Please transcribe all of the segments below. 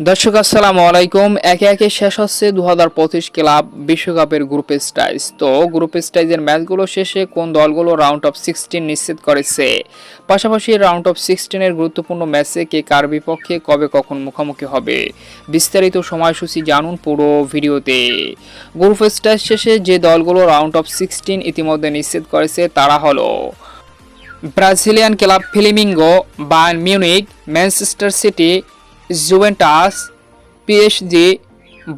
দর্শক, আসসালামু আলাইকুম। একে একে শেষ হচ্ছে দু হাজার পঁচিশ ক্লাব বিশ্বকাপের গ্রুপ স্টাইজ। তো গ্রুপ স্টাইজের ম্যাচগুলো শেষে কোন দলগুলো রাউন্ড অফ সিক্সটিন নিশ্চিত করেছে? পাশাপাশি রাউন্ড অফ সিক্সটিনের গুরুত্বপূর্ণ ম্যাচে কে কার বিপক্ষে কবে কখন মুখোমুখি হবে? বিস্তারিত সময়সূচি জানুন পুরো ভিডিওতে। গ্রুপ স্টাইজ শেষে যে দলগুলো রাউন্ড অফ সিক্সটিন ইতিমধ্যে নিশ্চিত করেছে তারা হলো Brazilian club Flamengo, Bayern Munich Manchester City Juventus PSG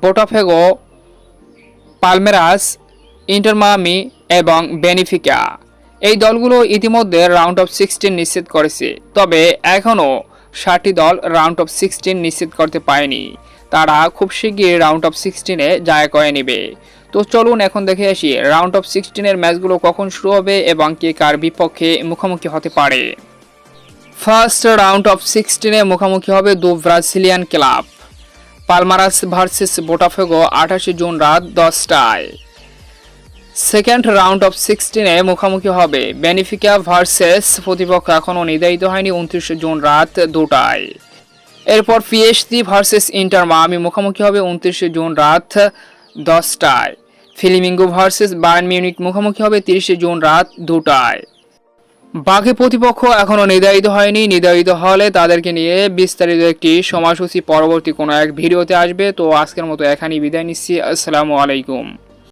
Botafogo Palmeiras Inter Miami এবং বেনিফিকা। এই দলগুলো ইতিমধ্যে রাউন্ড অফ সিক্সটিন নিশ্চিত করেছে, তবে এখনও ষাটটি দল রাউন্ড অফ সিক্সটিন নিশ্চিত করতে পারেনি। তারা খুব শিগগির রাউন্ড অফ সিক্সটিনে জায়গা করে নেবে। তো চলুন এখন দেখে আসি রাউন্ড অফ সিক্সটিনের ম্যাচগুলো কখন শুরু হবে এবং কে কার বিপক্ষে মুখোমুখি হতে পারে। ফার্স্ট রাউন্ড অফ সিক্সটিনে মুখোমুখি হবে দু Brazilian club. Palmeiras versus Botafogo আঠাশে জুন রাত দশটায়। সেকেন্ড রাউন্ড অফ সিক্সটিনে মুখোমুখি হবে বেনিফিকা ভার্সেস, প্রতিপক্ষ এখনও নির্ধারিত হয়নি উনত্রিশে জুন রাত দুটায়। এরপর পিএসডি ভার্সেস ইন্টার মামি মুখোমুখি হবে উনত্রিশে জুন রাত দশটায়। ফিলিমিঙ্গো ভার্সেস বায়ার্ন মিউনিক মুখোমুখি হবে তিরিশে জুন রাত দুটায়। বাকি প্রতিপক্ষ এখনও নির্ধারিত হয়নি। নির্ধারিত হলে তাদেরকে নিয়ে বিস্তারিত একটি সময়সূচি পরবর্তী কোনো এক ভিডিওতে আসবে। তো আজকের মতো এখানেই বিদায় নিচ্ছি। আসসালামু আলাইকুম।